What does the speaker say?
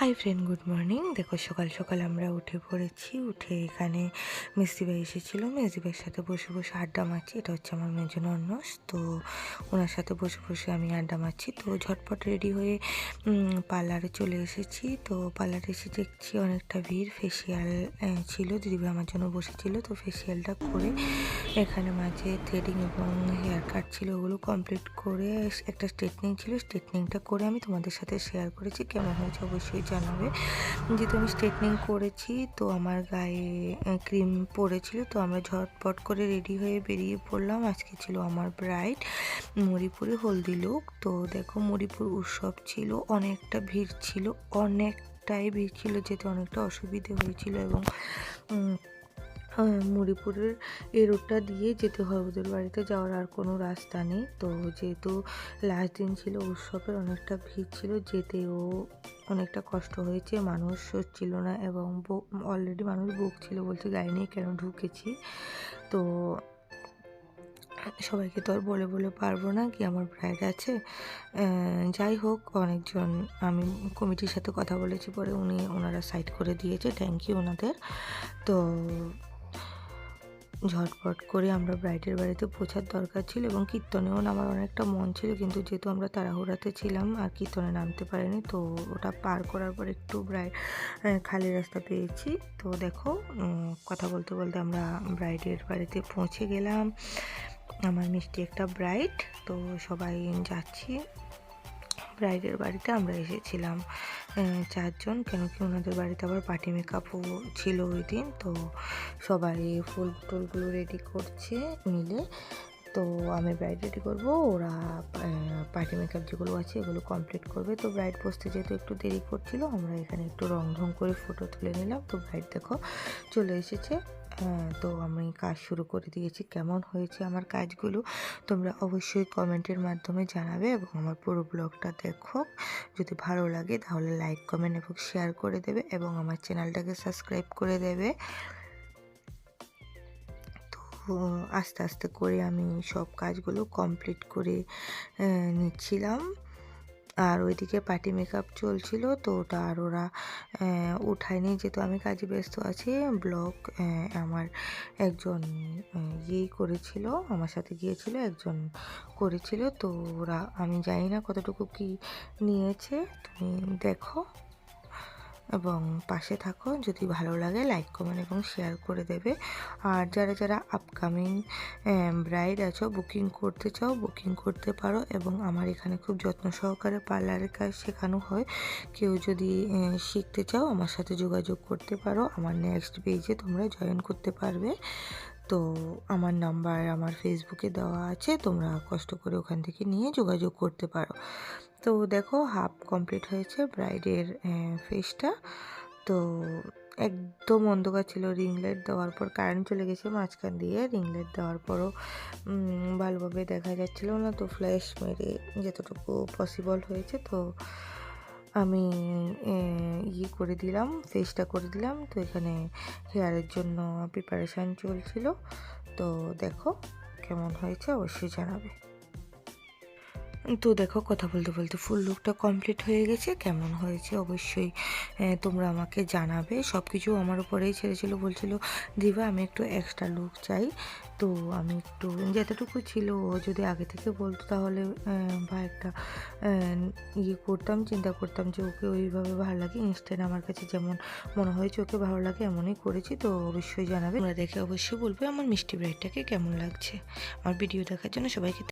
Hi friend good morning দেখো, সকাল সকাল আমরা উঠে পড়েছি। উঠে এখানে মিস্ত্রিবাই এসেছিল। মিস্ত্রিবাইয়ের সাথে বসে বসে আড্ডা মারছি। এটা হচ্ছে আমার মেজন অন্নস। তো ওনার সাথে বসে বসে আমি আড্ডা মারছি। তো ঝটপট রেডি হয়ে পার্লারে চলে এসেছি। তো পার্লারে এসে দেখছি অনেকটা ভিড়। ফেসিয়াল ছিল। দিদিভাই আমার জন্য বসেছিল। তো ফেসিয়ালটা করে এখানে মাঝে থ্রেডিং এবং হেয়ার কাট ছিল। ওগুলো কমপ্লিট করে একটা স্ট্রেটনিং ছিল। স্ট্রেটনিংটা করে আমি তোমাদের সাথে শেয়ার করেছি। কেমন হয়েছে অবশ্যই জানাবে। যেহেতু আমি স্ট্রেটনিং করেছি, তো আমার গায়ে ক্রিম পড়েছিল, তো আমরা ঝটপট করে রেডি হয়ে বেরিয়ে পড়লাম। আজকে ছিল আমার ব্রাইট মরিপুরে হলদি লোক। তো দেখো মরিপুর উৎসব ছিল, অনেকটা ভিড় ছিল, অনেকটাই ভিড় ছিল, যেতে অনেকটা অসুবিধে হয়েছিল এবং মরিপুরের এই রোডটা দিয়ে যেতে হয়। ওদের বাড়িতে যাওয়ার আর কোনো রাস্তা নেই। তো যেহেতু লাস্ট দিন ছিল, উৎসবের অনেকটা ভিড় ছিল, যেতেও অনেকটা কষ্ট হয়েছে। মানুষ ছিল না এবং অলরেডি মানুষ বুক ছিল বলছে, গাড়ি নিয়ে কেন ঢুকেছি? তো সবাইকে তো আর বলে বলে পারব না কি আমার ব্রাইড আছে। যাই হোক, অনেকজন, আমি কমিটির সাথে কথা বলেছি পরে উনি ওনারা সাইড করে দিয়েছে। থ্যাংক ইউ ওনাদের। তো ঝটপট করে আমরা ব্রাইডের বাড়িতে পৌঁছার দরকার ছিল এবং কীর্তনেও নামার অনেকটা মন ছিল, কিন্তু যেহেতু আমরা তাড়াহুড়াতে ছিলাম আর কীর্তনে নামতে পারিনি, তো ওটা পার করার পর একটু ব্রাইড খালি রাস্তা পেয়েছি। তো দেখো কথা বলতে বলতে আমরা ব্রাইডের বাড়িতে পৌঁছে গেলাম। আমার মিষ্টি একটা ব্রাইড তো সবাই যাচ্ছি। ব্রাইডের বাড়িতে আমরা এসেছিলাম। চারজন, কেন কি ওনাদের বাড়িতে আবার পার্টি মেকআপও ছিল ওই দিন। তো সবাই ফুল টুলগুলো রেডি করছে, মিলে তো আমি ব্রাইড রেডি করব, ওরা পার্টি মেকআপ যেগুলো আছে এগুলো কমপ্লিট করবে। তো ব্রাইড বসতে যেহেতু একটু দেরি করছিল, আমরা এখানে একটু রং ঢং করে ফটো তুলে নিলাম। তো ব্রাইড দেখো চলে এসেছে। তো আমি কাজ শুরু করে দিয়েছি। কেমন হয়েছে আমার কাজগুলো তোমরা অবশ্যই কমেন্টের মাধ্যমে জানাবে এবং আমার পুরো ব্লগটা দেখো। যদি ভালো লাগে তাহলে লাইক কমেন্ট এবং শেয়ার করে দেবে এবং আমার চ্যানেলটাকে সাবস্ক্রাইব করে দেবে। আস্তে আস্তে করে আমি সব কাজগুলো কমপ্লিট করে নিচ্ছিলাম। আর ওইদিকে পার্টি মেকআপ চলছিল তো ওটা আর ওরা উঠায়নি। যেহেতু আমি কাজে ব্যস্ত আছি ব্লগ আমার একজন ইয়েই করেছিল, আমার সাথে গিয়েছিল, একজন করেছিল। তো ওরা, আমি জানি না কতটুকু কি নিয়েছে। তুমি দেখো। এবং পাশে থাকো যদি ভালো লাগে লাইক কমেন্ট এবং শেয়ার করে দেবে। আর যারা যারা আপকামিং ব্রাইড আছো বুকিং করতে চাও বুকিং করতে পারো এবং আমার এখানে খুব যত্ন সহকারে পার্লারের কাজ শেখানো হয়, কেউ যদি শিখতে চাও, আমার সাথে যোগাযোগ করতে পারো। আমার নেক্সট পেজে তোমরা জয়েন করতে পারবে। তো আমার নাম্বার আমার ফেসবুকে দেওয়া আছে, তোমরা কষ্ট করে ওখান থেকে নিয়ে যোগাযোগ করতে পারো। তো দেখো হাফ কমপ্লিট হয়েছে ব্রাইডের ফেসটা তো একদম অন্ধকার ছিল রিং দেওয়ার পর কারেন্ট চলে গেছে মাঝখান দিয়ে রিং দেওয়ার পরও ভালোভাবে দেখা যাচ্ছিল না তো ফ্ল্যাশ মেরে যতটুকু পসিবল হয়েছে। তো আমি ইয়ে করে দিলাম ফেসটা করে দিলাম। তো এখানে হেয়ারের জন্য প্রিপারেশান চলছিল। তো দেখো কেমন হয়েছে, অবশ্যই জানাবে। তো দেখো, কথা বলতে বলতে ফুল লুকটা কমপ্লিট হয়ে গেছে। কেমন হয়েছে অবশ্যই তোমরা আমাকে জানাবে। সব কিছু আমার উপরেই ছেড়েছিল, বলছিল, দিবা, আমি একটু এক্সট্রা লুক চাই। তো আমি একটু, যতটুকু ছিল, ও যদি আগে থেকে বলতো তাহলে বা একটা ইয়ে করতাম, চিন্তা করতাম যে ওকে ওইভাবে ভালো লাগে। ইনস্ট্যান্ট আমার কাছে যেমন মনে হয়েছে, ওকে ভালো লাগে, এমনই করেছি। তো অবশ্যই জানাবে। তোমরা দেখে অবশ্যই বলবে আমার মিষ্টি ব্রাইডটাকে কেমন লাগছে। আমার ভিডিও দেখার জন্য সবাইকে